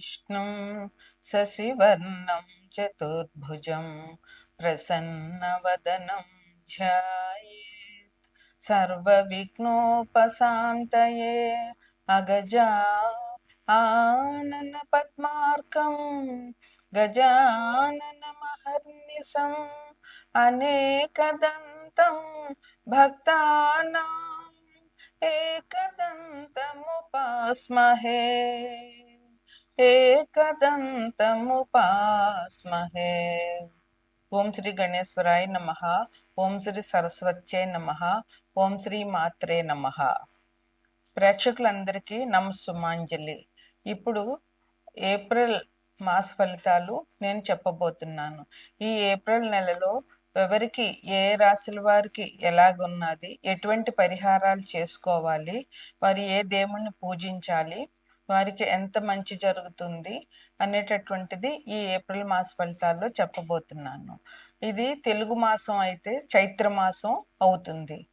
विष्णुं शशिवर्णं चतुर्भुजं प्रसन्नवदनं ध्यायेत्। सर्वविघ्नोपशान्तये अगजा आननपद्मार्कं गजाननमहर्निशम् अनेकदन्तं भक्तानाम् एकदन्तमुपास्महे। ఏకదంతముపాస్మహే ఓం శ్రీ గణేశ్వరాయ నమ. ఓం శ్రీ సరస్వత్యే నమ. ఓం శ్రీ మాత్రే నమ. ప్రేక్షకులందరికీ నమస్సుమాంజలి. ఇప్పుడు ఏప్రిల్ మాస ఫలితాలు నేను చెప్పబోతున్నాను. ఈ ఏప్రిల్ నెలలో ఎవరికి ఏ రాశుల వారికి ఎలాగున్నది ఎటువంటి పరిహారాలు చేసుకోవాలి వారు ఏ దేవుణ్ణి పూజించాలి వారికి ఎంత మంచి జరుగుతుంది అనేటటువంటిది ఈ ఏప్రిల్ మాస ఫలితాల్లో చెప్పబోతున్నాను. ఇది తెలుగు మాసం అయితే చైత్ర మాసం అవుతుంది.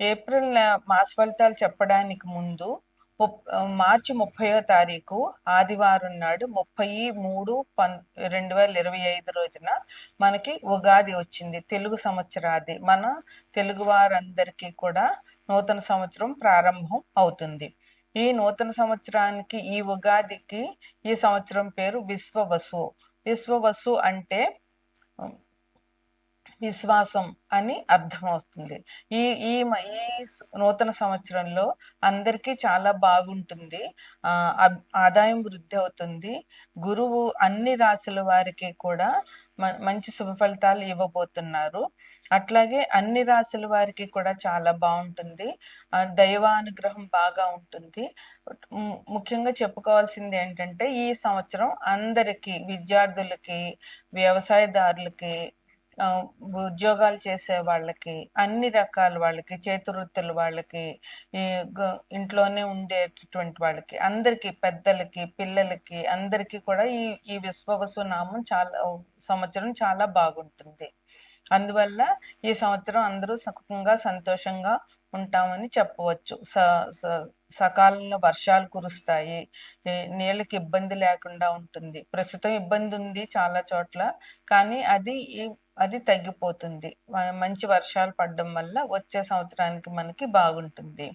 ఏప్రిల్ మాస ఫలితాలు చెప్పడానికి ముందు ముప్- మార్చి ముప్పయో తారీఖు ఆదివారం నాడు ముప్పై మూడు పన్ రెండు వేల ఇరవై ఐదు రోజున మనకి ఉగాది వచ్చింది. తెలుగు సంవత్సరాది. మన తెలుగు వారందరికీ కూడా నూతన సంవత్సరం ప్రారంభం అవుతుంది. ఈ నూతన సంవత్సరానికి ఈ ఉగాదికి ఈ సంవత్సరం పేరు విశ్వవసు. విశ్వవసు అంటే విశ్వాసం అని అర్థమవుతుంది. ఈ ఈ ఈ నూతన సంవత్సరంలో అందరికీ చాలా బాగుంటుంది. ఆ ఆదాయం వృద్ధి అవుతుంది. గురువు అన్ని రాశుల వారికి కూడా మంచి శుభ ఫలితాలు ఇవ్వబోతున్నారు. అట్లాగే అన్ని రాశుల వారికి కూడా చాలా బాగుంటుంది. దైవానుగ్రహం బాగా ఉంటుంది. ము- ముఖ్యంగా చెప్పుకోవాల్సింది ఏంటంటే ఈ సంవత్సరం అందరికీ విద్యార్థులకి వ్యవసాయదారులకి ఉద్యోగాలు చేసే వాళ్ళకి అన్ని రకాల వాళ్ళకి చేతివృత్తుల వాళ్ళకి ఈ ఇంట్లోనే ఉండేటటువంటి వాళ్ళకి అందరికి పెద్దలకి పిల్లలకి అందరికీ కూడా ఈ ఈ విశ్వవసు నామం చాలా సంవత్సరం చాలా బాగుంటుంది. అందువల్ల ఈ సంవత్సరం అందరూ సుఖంగా సంతోషంగా ఉంటామని చెప్పవచ్చు. స స- సకాలంలో వర్షాలు కురుస్తాయి. నీళ్ళకి ఇబ్బంది లేకుండా ఉంటుంది. ప్రస్తుతం ఇబ్బంది ఉంది చాలా చోట్ల కానీ అది ఈ- అది తగ్గిపోతుంది. మంచి వర్షాలు పడడం వల్ల వచ్చే సంవత్సరానికి మనకి బాగుంటుంది.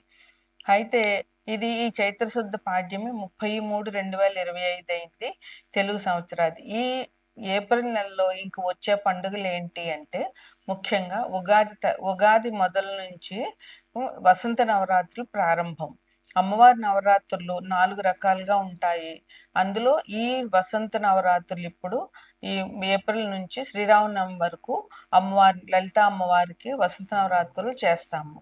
అయితే ఇది ఈ చైత్రశుద్ధ పాడ్యమి ముప్పై మూడు రెండు వేల ఇరవై ఐదు అయింది తెలుగు సంవత్సరాది. ఈ ఏప్రిల్ నెలలో ఇంక వచ్చే పండుగలు ఏంటి అంటే ముఖ్యంగా ఉగాది త- ఉగాది మొదల నుంచి వసంత నవరాత్రులు ప్రారంభం. అమ్మవారి నవరాత్రులు నాలుగు రకాలుగా ఉంటాయి. అందులో ఈ వసంత నవరాత్రులు ఇప్పుడు ఈ ఏప్రిల్ నుంచి శ్రీరామనవమి వరకు అమ్మవారి లలిత అమ్మవారికి వసంత నవరాత్రులు చేస్తాము.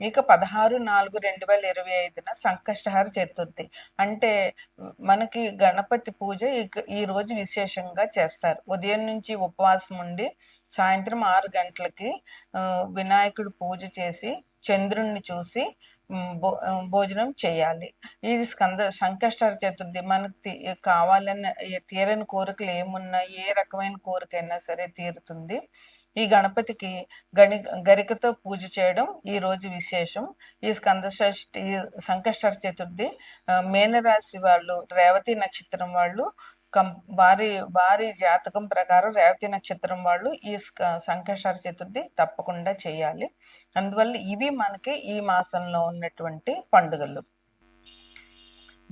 ఇక పదహారు నాలుగు రెండు వేల ఇరవై ఐదున సంకష్టహార చతుర్థి అంటే మనకి గణపతి పూజ ఈ రోజు విశేషంగా చేస్తారు. ఉదయం నుంచి ఉపవాసం ఉండి సాయంత్రం ఆరు గంటలకి వినాయకుడు పూజ చేసి చంద్రుణ్ణి చూసి భో భోజనం చేయాలి. ఇది స్కంద సంకష్టార చతుర్థి మనకు తీ- కావాలన్న తీరని కోరికలు ఏమున్నా ఏ రకమైన కోరికైనా సరే తీరుతుంది. ఈ గణపతికి గణి గరికతో పూజ చేయడం ఈ రోజు విశేషం. ఈ స్కందషష్ఠి సంకష్టర ఈ సంకష్టార చతుర్థి మేనరాశి వాళ్ళు రేవతి నక్షత్రం వాళ్ళు కం వారి వారి జాతకం ప్రకారం రేవతి నక్షత్రం వాళ్ళు ఈ స్క- సంకష్టార చతుర్థి తప్పకుండా చేయాలి. అందువల్ల ఇవి మనకి ఈ మాసంలో ఉన్నటువంటి పండుగలు.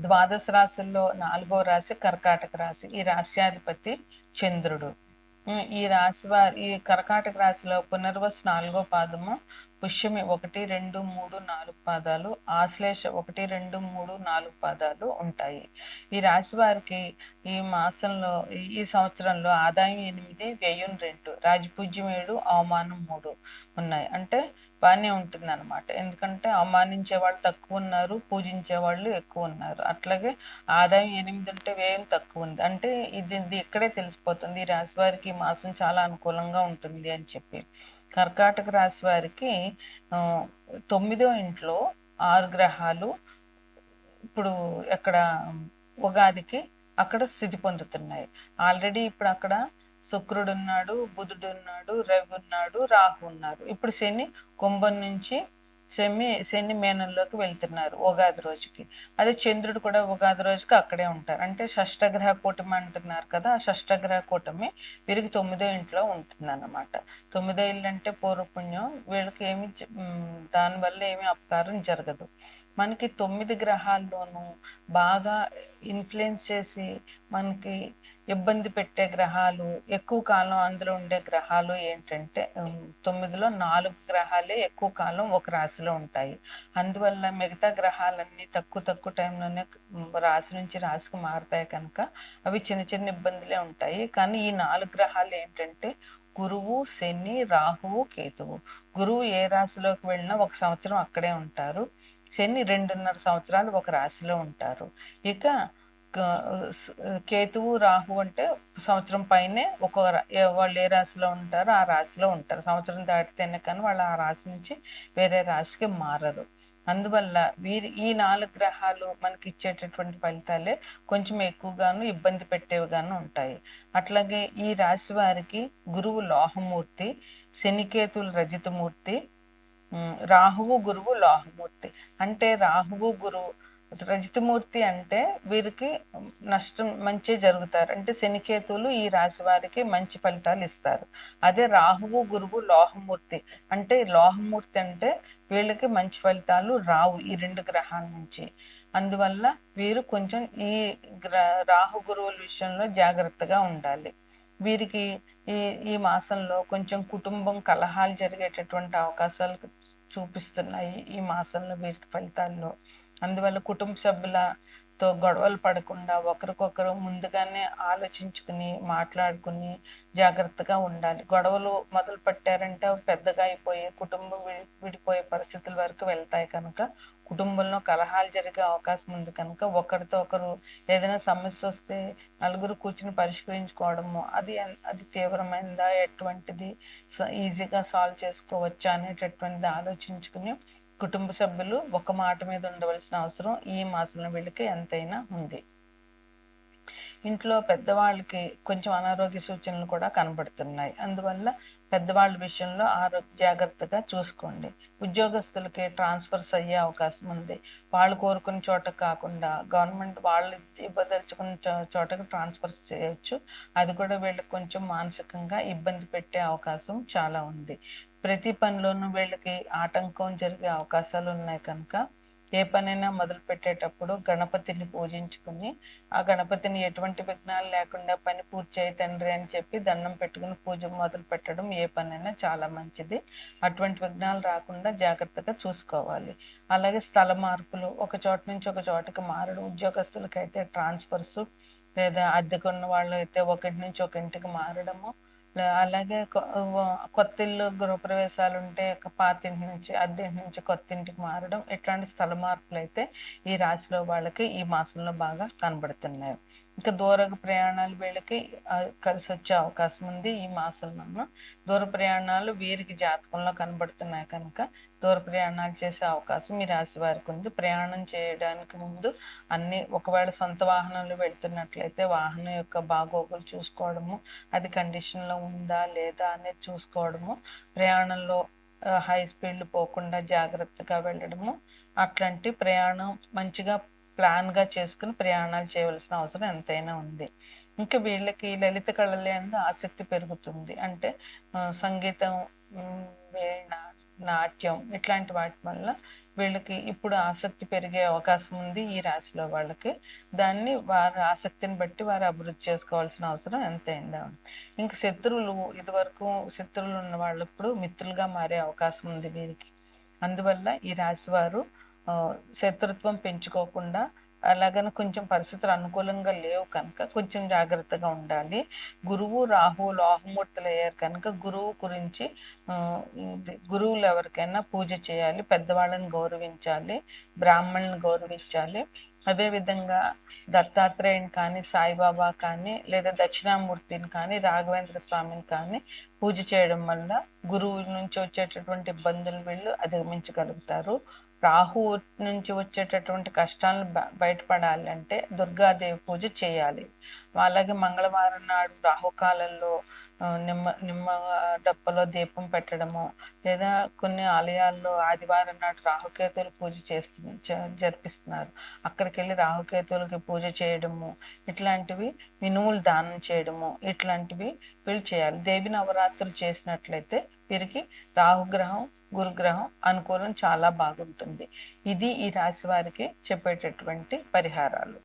ద్వాదశ రాశుల్లో నాలుగో రాశి కర్కాటక రాశి. ఈ రాశ్యాధిపతి చంద్రుడు. ఈ రాశి వారి ఈ కర్కాటక రాశిలో పునర్వసు నాలుగో పాదము పుష్యమి ఒకటి రెండు మూడు నాలుగు పాదాలు ఆశ్లేష ఒకటి రెండు మూడు నాలుగు పాదాలు ఉంటాయి. ఈ రాశి వారికి ఈ మాసంలో ఈ- సంవత్సరంలో ఆదాయం ఎనిమిది వ్యయం రెండు రాజపూజ్యం ఏడు అవమానం మూడు ఉన్నాయి. అంటే బాగానే ఉంటుంది అనమాట ఎందుకంటే అవమానించే వాళ్ళు తక్కువ ఉన్నారు పూజించే వాళ్ళు ఎక్కువ ఉన్నారు. అట్లాగే ఆదాయం ఎనిమిది ఉంటే వ్యయం తక్కువ ఉంది. అంటే ఇది ఇది ఇక్కడే తెలిసిపోతుంది. ఈ రాశి వారికి ఈ మాసం చాలా అనుకూలంగా ఉంటుంది అని చెప్పి. కర్కాటక రాశి వారికి తొమ్మిదో ఇంట్లో ఆరు గ్రహాలు ఇప్పుడు ఎక్కడ ఉగాదికి అక్కడ స్థితి పొందుతున్నాయి. ఆల్రెడీ ఇప్పుడు అక్కడ శుక్రుడు ఉన్నాడు బుధుడు ఉన్నాడు రవి ఉన్నాడు రాహు ఉన్నారు. ఇప్పుడు శని కుంభం నుంచి శని శని మేనంలోకి వెళ్తున్నారు ఉగాది రోజుకి. అదే చంద్రుడు కూడా ఉగాది రోజుకి అక్కడే ఉంటారు. అంటే షష్టగ్రహ కూటమి అంటున్నారు కదా ఆ షష్టగ్రహ కూటమి వీరికి తొమ్మిదో ఇంట్లో ఉంటుంది అన్నమాట తొమ్మిదో ఇల్లు అంటే పూర్వపుణ్యం. వీళ్ళకి ఏమి దానివల్ల ఏమి అపకారం జరగదు. మనకి తొమ్మిది గ్రహాల్లోనూ బాగా ఇన్ఫ్లుయెన్స్ చేసి మనకి ఇబ్బంది పెట్టే గ్రహాలు ఎక్కువ కాలం అందులో ఉండే గ్రహాలు ఏంటంటే తొమ్మిదిలో నాలుగు గ్రహాలే ఎక్కువ కాలం ఒక రాశిలో ఉంటాయి. అందువల్ల మిగతా గ్రహాలన్నీ తక్కువ తక్కువ టైంలోనే రాశి నుంచి రాశికి మారుతాయి కనుక అవి చిన్న చిన్న ఇబ్బందులే ఉంటాయి. కానీ ఈ నాలుగు గ్రహాలు ఏంటంటే గురువు శని రాహువు కేతువు. గురువు ఏ రాశిలోకి వెళ్ళినా ఒక సంవత్సరం అక్కడే ఉంటారు. శని రెండున్నర సంవత్సరాలు ఒక రాశిలో ఉంటారు. ఇక కేతువు రాహు అంటే సంవత్సరం పైనే ఒక రా- వాళ్ళు ఏ రాశిలో ఉంటారో ఆ రాశిలో ఉంటారు. సంవత్సరం దాటితేనే కానీ వాళ్ళు ఆ రాశి నుంచి వేరే రాశికి మారరు. అందువల్ల వీరి ఈ నాలుగు గ్రహాలు మనకి ఇచ్చేటటువంటి ఫలితాలే కొంచెం ఎక్కువగాను ఇబ్బంది పెట్టేవిగాను ఉంటాయి. అట్లాగే ఈ రాశి వారికి గురువు లోహమూర్తి శనికేతులు రజితమూర్తి రాహువు గురువు లోహమూర్తి. అంటే రాహువు గురువు రజితమూర్తి అంటే వీరికి నష్టం మంచి జరుగుతారు. అంటే శనికేతువులు ఈ రాశి వారికి మంచి ఫలితాలు ఇస్తారు. అదే రాహువు గురువు లోహమూర్తి. అంటే లోహమూర్తి అంటే వీళ్ళకి మంచి ఫలితాలు రావు ఈ రెండు గ్రహాల నుంచి. అందువల్ల వీరు కొంచెం ఈ గ్ర రాహు గురువుల విషయంలో జాగ్రత్తగా ఉండాలి. వీరికి ఈ ఈ మాసంలో కొంచెం కుటుంబం కలహాలు జరిగేటటువంటి అవకాశాలు చూపిస్తున్నాయి ఈ మాసంలో వీరికి ఫలితాల్లో. అందువల్ల కుటుంబ సభ్యులతో గొడవలు పడకుండా ఒకరికొకరు ముందుగానే ఆలోచించుకుని మాట్లాడుకుని జాగ్రత్తగా ఉండాలి. గొడవలు మొదలు పెట్టారంటే పెద్దగా అయిపోయి కుటుంబం విడిపోయే పరిస్థితుల వరకు వెళ్తాయి కనుక కుటుంబంలో కలహాలు జరిగే అవకాశం ఉంది కనుక ఒకరితో ఒకరు ఏదైనా సమస్య వస్తే నలుగురు కూర్చుని పరిష్కరించుకోవడము అది అది తీవ్రమైనదా ఎటువంటిది స- ఈజీగా సాల్వ్ చేసుకోవచ్చా అనేటటువంటిది ఆలోచించుకుని కుటుంబ సభ్యులు ఒక మాట మీద ఉండవలసిన అవసరం ఈ మాసంలో వీళ్ళకి ఎంతైనా ఉంది. ఇంట్లో పెద్దవాళ్ళకి కొంచెం అనారోగ్య సూచనలు కూడా కనబడుతున్నాయి. అందువల్ల పెద్దవాళ్ళ విషయంలో ఆరోగ్య జాగ్రత్తగా చూసుకోండి. ఉద్యోగస్తులకి ట్రాన్స్ఫర్స్ అయ్యే అవకాశం ఉంది. వాళ్ళు కోరుకున్న చోట కాకుండా గవర్నమెంట్ వాళ్ళు ఇవ్వదలుచుకున్న చో- చోటకి ట్రాన్స్ఫర్స్ చేయొచ్చు. అది కూడా వీళ్ళకి కొంచెం మానసికంగా ఇబ్బంది పెట్టే అవకాశం చాలా ఉంది. ప్రతి పనిలోనూ వీళ్ళకి ఆటంకం జరిగే అవకాశాలు ఉన్నాయి కనుక ఏ పనైనా మొదలు పెట్టేటప్పుడు గణపతిని పూజించుకుని ఆ గణపతిని ఎటువంటి విఘ్నాలు లేకుండా పని పూర్తి చేయి తండ్రి అని చెప్పి దండం పెట్టుకుని పూజ మొదలు పెట్టడం ఏ పనైనా చాలా మంచిది. అటువంటి విఘ్నాలు రాకుండా జాగ్రత్తగా చూసుకోవాలి. అలాగే స్థల మార్పులు ఒక చోట నుంచి ఒక చోటకి మారడం ఉద్యోగస్తులకైతే ట్రాన్స్ఫర్స్ లేదా అద్దెకున్న వాళ్ళు అయితే ఒకటి నుంచి ఒక ఇంటికి మారడము అలాగే కొ- కొత్త ఇల్లు గృహప్రవేశాలు ఉంటే ఒక నుంచి అద్దెంటి నుంచి కొత్త ఇంటికి మారడం ఇట్లాంటి స్థల మార్పులు అయితే ఈ రాశిలో వాళ్ళకి ఈ మాసంలో బాగా కనబడుతున్నాయి. ఇంకా దూర ప్రయాణాలు వీళ్ళకి కలిసి వచ్చే అవకాశం ఉంది ఈ మాసంలో దూర ప్రయాణాలు వీరికి జాతకంలో కనబడుతున్నాయి కనుక దూర ప్రయాణాలు చేసే అవకాశం ఈ రాశి వారికి ఉంది. ప్రయాణం చేయడానికి ముందు అన్ని ఒకవేళ సొంత వాహనంలో వెళ్తున్నట్లయితే వాహనం యొక్క బాగోగులు చూసుకోవడము అది కండిషన్లో ఉందా లేదా అనేది చూసుకోవడము ప్రయాణంలో హై స్పీడ్లు పోకుండా జాగ్రత్తగా వెళ్ళడము అట్లాంటి ప్రయాణం మంచిగా ప్లాన్గా చేసుకుని ప్రయాణాలు చేయవలసిన అవసరం ఎంతైనా ఉంది. ఇంకా వీళ్ళకి లలిత కళలందు ఆసక్తి పెరుగుతుంది. అంటే సంగీతం వీణ నాట్యం ఇట్లాంటి వాటి వల్ల వీళ్ళకి ఇప్పుడు ఆసక్తి పెరిగే అవకాశం ఉంది ఈ రాశిలో వాళ్ళకి. దాన్ని వారి ఆసక్తిని బట్టి వారు అభివృద్ధి చేసుకోవాల్సిన అవసరం ఎంతైందా ఇంకా శత్రువులు ఇదివరకు శత్రువులు ఉన్న వాళ్ళు ఇప్పుడు మిత్రులుగా మారే అవకాశం ఉంది వీరికి. అందువల్ల ఈ రాశి వారు శత్రుత్వం పెంచుకోకుండా అలాగని కొంచెం పరిస్థితులు అనుకూలంగా లేవు కనుక కొంచెం జాగ్రత్తగా ఉండాలి. గురువు రాహు లోహమూర్తులు అయ్యారు కనుక గురువు గురించి గురువులు ఎవరికైనా పూజ చేయాలి పెద్దవాళ్ళని గౌరవించాలి బ్రాహ్మణుని గౌరవించాలి. అదేవిధంగా దత్తాత్రేయుని కానీ సాయిబాబా కానీ లేదా దక్షిణామూర్తిని కానీ రాఘవేంద్ర స్వామిని కానీ పూజ చేయడం వల్ల గురువు నుంచి వచ్చేటటువంటి ఇబ్బందులు వీళ్ళు అధిగమించగలుగుతారు. రాహు నుంచి వచ్చేటటువంటి కష్టాలను బయటపడాలి అంటే దుర్గాదేవి పూజ చేయాలి. అలాగే మంగళవారం నాడు రాహుకాలంలో నిమ్మ నిమ్మ డప్పలో దీపం పెట్టడము లేదా కొన్ని ఆలయాల్లో ఆదివారం నాడు రాహుకేతువులు పూజ చేస్తు జ- జరిపిస్తున్నారు. అక్కడికి వెళ్ళి రాహుకేతువులకి పూజ చేయడము ఇట్లాంటివి మినుములు దానం చేయడము ఇట్లాంటివి వీళ్ళు చేయాలి. దేవి నవరాత్రులు చేసినట్లయితే వీరికి రాహుగ్రహం గురుగ్రహం అనుకూలం చాలా బాగుంటుంది. ఇది ఈ రాశి వారికి చెప్పేటటువంటి పరిహారాలు.